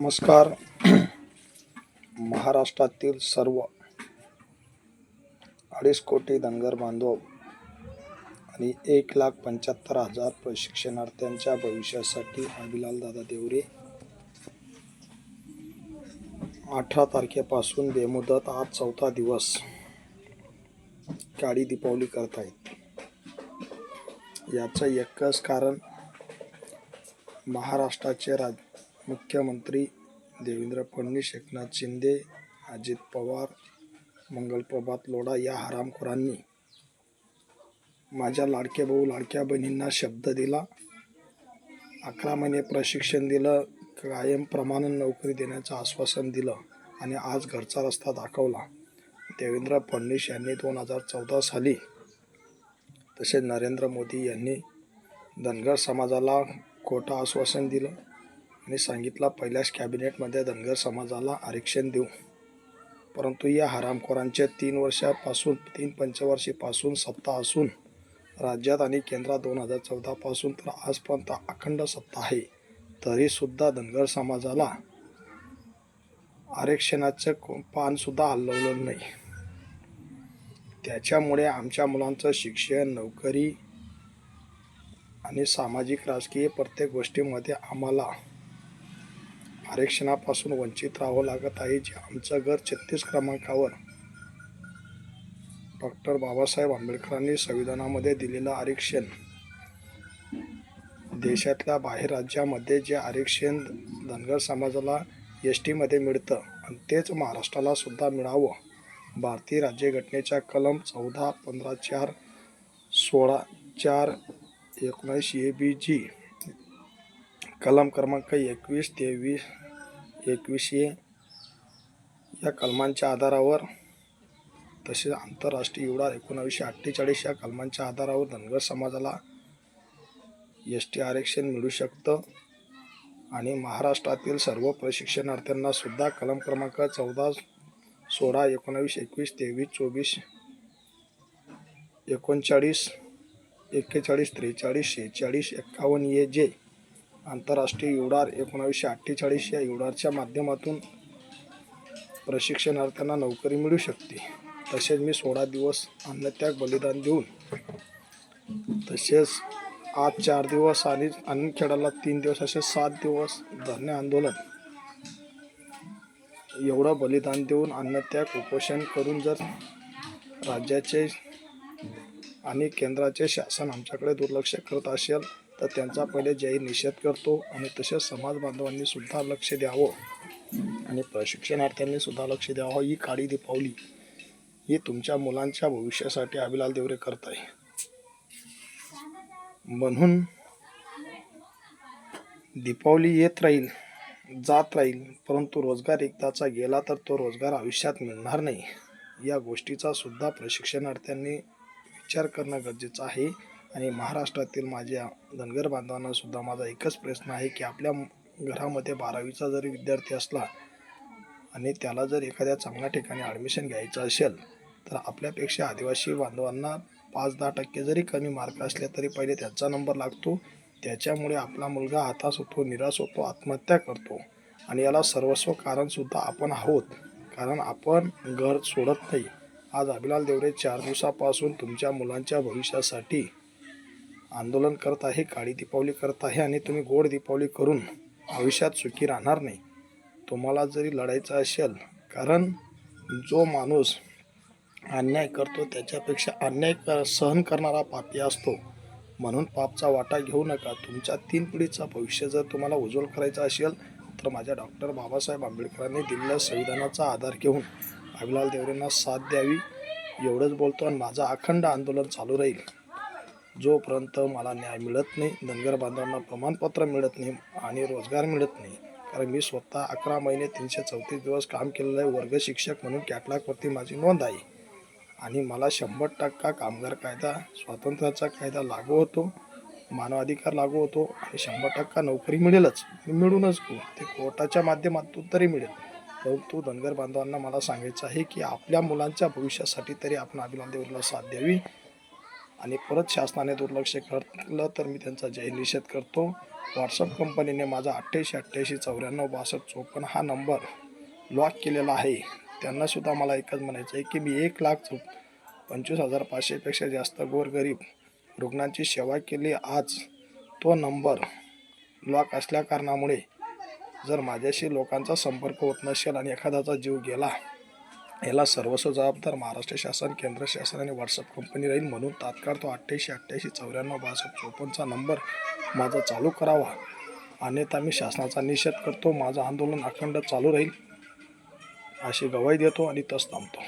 नमस्कार. महाराष्ट्रातील सर्व अडीच कोटी धनगर बांधव आणि एक लाख पंच्याहत्तर हजार प्रशिक्षणार्थ्यांच्या भविष्यासाठी हबिलाल दादा देवरे अठरा तारखेपासून बेमुदत आज चौथा दिवस काळी दीपावली करत आहेत. याचं एकच कारण महाराष्ट्राचे राज मुख्यमंत्री देवेंद्र फडणवीस एकनाथ शिंदे अजित पवार मंगलप्रभात लोढा या हरामखोरांनी माझ्या लाडके भाऊ लाडक्या बहिणींना शब्द दिला. अकरा महिने प्रशिक्षण दिलं कायम प्रमाणात नोकरी देण्याचं आश्वासन दिलं आणि आज घरचा रस्ता दाखवला. देवेंद्र फडणवीस यांनी दोन हजार चौदा साली तसेच नरेंद्र मोदी यांनी धनगर समाजाला खोटं आश्वासन दिलं. आणि सांगितला पहिल्याच कॅबिनेटमध्ये धनगर समाजाला आरक्षण देऊ. परंतु या हरामखोरांचे तीन वर्षापासून तीन पंचवर्षीपासून सत्ता असून राज्यात आणि केंद्रात दोन हजार चौदापासून तर आजपर्यंत अखंड सत्ता आहे. तरीसुद्धा धनगर समाजाला आरक्षणाचं को- पानसुद्धा हलवलं नाही. त्याच्यामुळे आमच्या मुलांचं शिक्षण नोकरी आणि सामाजिक राजकीय प्रत्येक गोष्टीमध्ये आम्हाला आरक्षणापासून वंचित राहावं लागत आहे जे आमचं घर छत्तीस क्रमांकावर. डॉक्टर बाबासाहेब आंबेडकरांनी संविधानामध्ये दिलेलं आरक्षण. देशातल्या बाहेर राज्यामध्ये जे आरक्षण धनगर समाजाला एस टीमध्ये मिळतं आणि तेच महाराष्ट्राला सुद्धा मिळावं. भारतीय राज्यघटनेच्या कलम चौदा पंधरा चार सोळा चार एकोणीस ए बी जी कलम क्रमांक एकवीस तेवीस एकवीसशे या कलमांच्या आधारावर तसेच आंतरराष्ट्रीय युडा एकोणावीसशे अठ्ठेचाळीस या कलमांच्या आधारावर धनगर समाजाला एस टी आरक्षण मिळू शकतं. आणि महाराष्ट्रातील सर्व प्रशिक्षणार्थ्यांना सुद्धा कलम क्रमांक चौदा सोळा एकोणावीस एकवीस तेवीस चोवीस एकोणचाळीस एक्केचाळीस त्रेचाळीस शेहेचाळीस एक्कावन्न ये जे आंतरराष्ट्रीय युडार एकोणावीसशे अठ्ठेचाळीस या युडारच्या माध्यमातून प्रशिक्षणार्थ्यांना नोकरी मिळू शकते. तसेच मी सोळा दिवस अन्नत्याग बलिदान देऊन तसेच आज चार दिवस आणि खेळाला तीन दिवस असे सात दिवस धरणे आंदोलन एवढं बलिदान देऊन अन्नत्याग उपोषण करून जर राज्याचे आणि केंद्राचे शासन आमच्याकडे दुर्लक्ष करत असेल तर त्यांचा पहिले जाहीर निषेध करतो आणि तसेच समाज बांधवांनी सुद्धा लक्ष द्यावं. आणि प्रशिक्षणार्थ्यांनी सुद्धा लक्ष द्यावं ही काळी दीपावली ही तुमच्या मुलांच्या भविष्यासाठी अभिलाल देवरे करत आहे म्हणून दीपावली येत राहील जात राहील परंतु रोजगार एकदाचा गेला तर तो रोजगार आयुष्यात मिळणार नाही. या गोष्टीचा सुद्धा प्रशिक्षणार्थ्यांनी विचार करणं गरजेचं आहे. आणि महाराष्ट्रातील माझ्या धनगर बांधवांना सुद्धा माझा एकच प्रश्न आहे की आपल्या घरामध्ये बारावीचा जरी विद्यार्थी असला आणि त्याला जर एखाद्या चांगल्या ठिकाणी ॲडमिशन घ्यायचं असेल तर आपल्यापेक्षा आदिवासी बांधवांना पाच दहा टक्के जरी कमी मार्क असले तरी पहिले त्याचा नंबर लागतो. त्याच्यामुळे आपला मुलगा हातास होतो निराश होतो आत्महत्या करतो. आणि याला सर्वस्व कारणसुद्धा आपण आहोत. कारण आपण घर सोडत नाही. आज अभिलाल देवरे चार दिवसापासून तुमच्या मुलांच्या भविष्यासाठी आंदोलन करत आहे काळी दीपावली करत आहे आणि तुम्ही गोड दीपावली करून आयुष्यात सुखी राहणार नाही. तुम्हाला जरी लढायचं असेल कारण जो माणूस अन्याय करतो त्याच्यापेक्षा अन्याय सहन करणारा पापी असतो. म्हणून पापचा वाटा घेऊ नका. तुमच्या तीन पिढीचं भविष्य जर तुम्हाला उज्ज्वल करायचं असेल तर माझ्या डॉक्टर बाबासाहेब आंबेडकरांनी दिलेल्या संविधानाचा आधार घेऊन अभिलाल देवरेंना साथ द्यावी. एवढंच बोलतो आणि माझं अखंड आंदोलन चालू राहील. जोपर्यंत मला न्याय मिळत नाही धनगर बांधवांना प्रमाणपत्र मिळत नाही आणि रोजगार मिळत नाही कारण मी स्वतः अकरा महिने तीनशे चौतीस दिवस काम केलेलं आहे वर्ग शिक्षक म्हणून कॅटलॉगवरती माझी नोंद आहे. आणि मला शंभर टक्का कामगार कायदा स्वातंत्र्याचा कायदा लागू होतो मानवाधिकार लागू होतो आणि शंभर टक्का नोकरी मिळेलच. मी मिळूनच घेऊ. ते कोर्टाच्या माध्यमातून तरी मिळेल. परंतु धनगर बांधवांना मला सांगायचं आहे की आपल्या मुलांच्या भविष्यासाठी तरी आपण अभिलाल साथ द्यावी. आणि परत शासनाने दुर्लक्ष केलं तर मी त्यांचा जाहीर निषेध करतो. व्हॉट्सअप कंपनीने माझा अठ्ठ्याऐंशी अठ्ठ्याऐंशी चौऱ्याण्णव बासष्ट चोपन्न हा नंबर लॉक केलेला आहे. त्यांनासुद्धा मला एकच म्हणायचं आहे की मी एक लाख चौ पंचवीस हजार पाचशेपेक्षा जास्त गोरगरीब रुग्णांची सेवा केली आज. तो नंबर लॉक असल्या कारणामुळे जर माझ्याशी लोकांचा संपर्क होत नसेल आणि एखाद्याचा जीव गेला याला सर्वस्व जबाबदार महाराष्ट्र शासन केंद्र शासन आणि व्हॉट्सअप कंपनी राहील म्हणून तात्काळ तो अठ्ठ्याऐंशी अठ्ठ्याऐंशी चौऱ्याण्णव बासष्ट चोपन्नचा नंबर माझा चालू करावा. अन्यथा मी शासनाचा निषेध करतो. माझं आंदोलन अखंड चालू राहील. अशी गवाही देतो आणि तस थांबतो.